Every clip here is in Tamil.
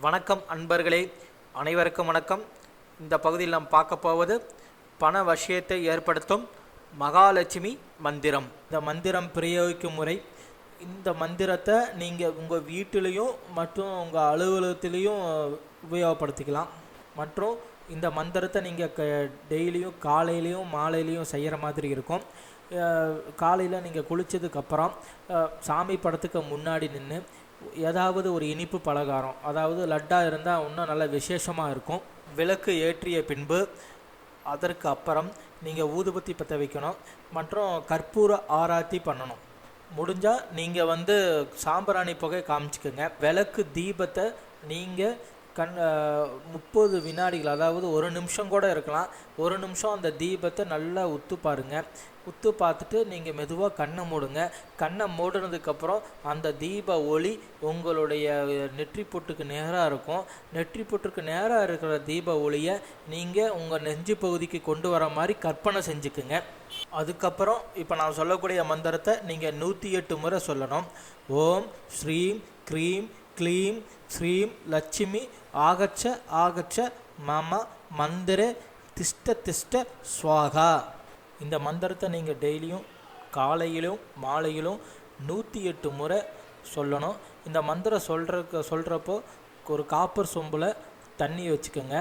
வணக்கம் அன்பர்களே அனைவருக்கும் வணக்கம். இந்த பகுதியில் நாம் பார்க்க போவது பண வசியத்தை ஏற்படுத்தும் மகாலட்சுமி மந்திரம். இந்த மந்திரம் பிரயோகிக்கும் முறை இந்த மந்திரத்தை நீங்கள் உங்கள் வீட்டிலையும் மற்றும் உங்கள் அலுவலகத்திலையும் உபயோகப்படுத்திக்கலாம். மற்றும் இந்த மந்திரத்தை நீங்கள் க டெய்லியும் காலையிலையும் மாலையிலையும் செய்கிற மாதிரி இருக்கும். காலையில் நீங்கள் குளித்ததுக்கப்புறம் சாமி படத்துக்கு முன்னாடி நின்று ஏதாவது ஒரு இனிப்பு பலகாரம் அதாவது லட்டாக இருந்தால் இன்னும் நல்ல விசேஷமாக இருக்கும். விளக்கு ஏற்றிய பின்பு அதற்கு அப்புறம் நீங்கள் ஊதுபத்தி பற்ற வைக்கணும். மற்றும் கற்பூர ஆராத்தி பண்ணணும். முடிஞ்சால் நீங்கள் வந்து சாம்பிராணி புகை காமிச்சிக்கோங்க. விளக்கு தீபத்தை நீங்கள் கண் முப்பது வினாடிகள் அதாவது ஒரு நிமிஷம் கூட இருக்கலாம். ஒரு நிமிஷம் அந்த தீபத்தை நல்லா உத்து பாருங்கள் உத்து பார்த்துட்டு நீங்கள் மெதுவாக கண்ணை மூடுங்க. கண்ணை மூடினதுக்கப்புறம் அந்த தீப ஒளி உங்களுடைய நெற்றி பொட்டுக்கு நேராக இருக்கும். நெற்றி பொட்டுக்கு நேராக இருக்கிற தீப ஒளியை நீங்கள் உங்கள் நெஞ்சு பகுதிக்கு கொண்டு வர மாதிரி கற்பனை செஞ்சுக்குங்க. அதுக்கப்புறம் இப்போ நான் சொல்லக்கூடிய மந்திரத்தை நீங்கள் நூற்றி எட்டு முறை சொல்லணும். ஓம் ஸ்ரீம் க்ரீம் க்ளீம் ஸ்ரீம் லட்சுமி ஆகச்ச ஆகச்ச மம மந்திர திஷ்ட திஷ்ட ஸ்வாகா இந்த மந்திரத்தை நீங்கள் டெய்லியும் காலையிலும் மாலையிலும் நூற்றி எட்டு முறை சொல்லணும். இந்த மந்திரம் சொல்கிற சொல்கிறப்போ ஒரு காப்பர் சொம்பில் தண்ணி வச்சுக்கோங்க.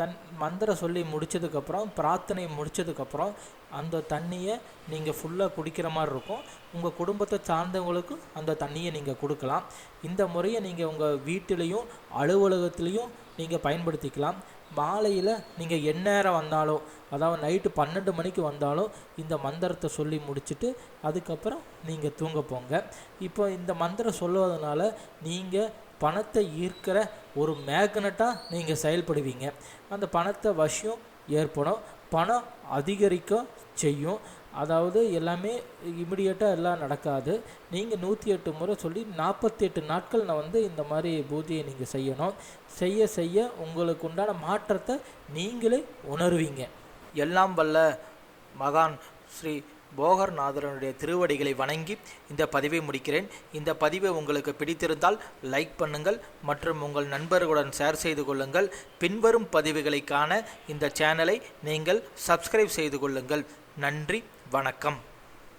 தன் மந்திரம் சொல்லி முடித்ததுக்கப்புறம் பிரார்த்தனை முடித்ததுக்கப்புறம் அந்த தண்ணியை நீங்கள் ஃபுல்லாக குடிக்கிற மாதிரி இருக்கும். உங்கள் குடும்பத்தை சார்ந்தவங்களுக்கும் அந்த தண்ணியை நீங்கள் கொடுக்கலாம். இந்த முறையை நீங்கள் உங்கள் வீட்டிலையும் அலுவலகத்துலேயும் நீங்கள் பயன்படுத்திக்கலாம். மாலையில் நீங்கள் எந்நேரம் வந்தாலும் அதாவது நைட்டு பன்னெண்டு மணிக்கு வந்தாலும் இந்த மந்திரத்தை சொல்லி முடிச்சுட்டு அதுக்கப்புறம் நீங்கள் தூங்க போங்க. இப்போ இந்த மந்திரம் சொல்லுவதனால நீங்கள் பணத்தை ஈர்க்கிற ஒரு மேக்னட்டாக நீங்கள் செயல்படுவீங்க. அந்த பணத்தை வசியம் ஏற்படும். பணம் அதிகரிக்க செய்யும். அதாவது எல்லாமே இமிடியேட்டாக எல்லாம் நடக்காது. நீங்கள் நூற்றி எட்டு முறை சொல்லி நாற்பத்தி எட்டு நாட்கள் நான் வந்து இந்த மாதிரி பூஜையை நீங்கள் செய்யணும். செய்ய செய்ய உங்களுக்கு உண்டான மாற்றத்தை நீங்களே உணர்வீங்க. எல்லாம் வல்ல மகான் ஸ்ரீ போகர்நாதரனுடைய திருவடிகளை வணங்கி இந்த பதிவை முடிக்கிறேன். இந்த பதிவை உங்களுக்கு பிடித்திருந்தால் லைக் பண்ணுங்கள் மற்றும் உங்கள் நண்பர்களுடன் ஷேர் செய்து கொள்ளுங்கள். பின்வரும் பதிவுகளை காண இந்த சேனலை நீங்கள் சப்ஸ்கிரைப் செய்து கொள்ளுங்கள். நன்றி வணக்கம்.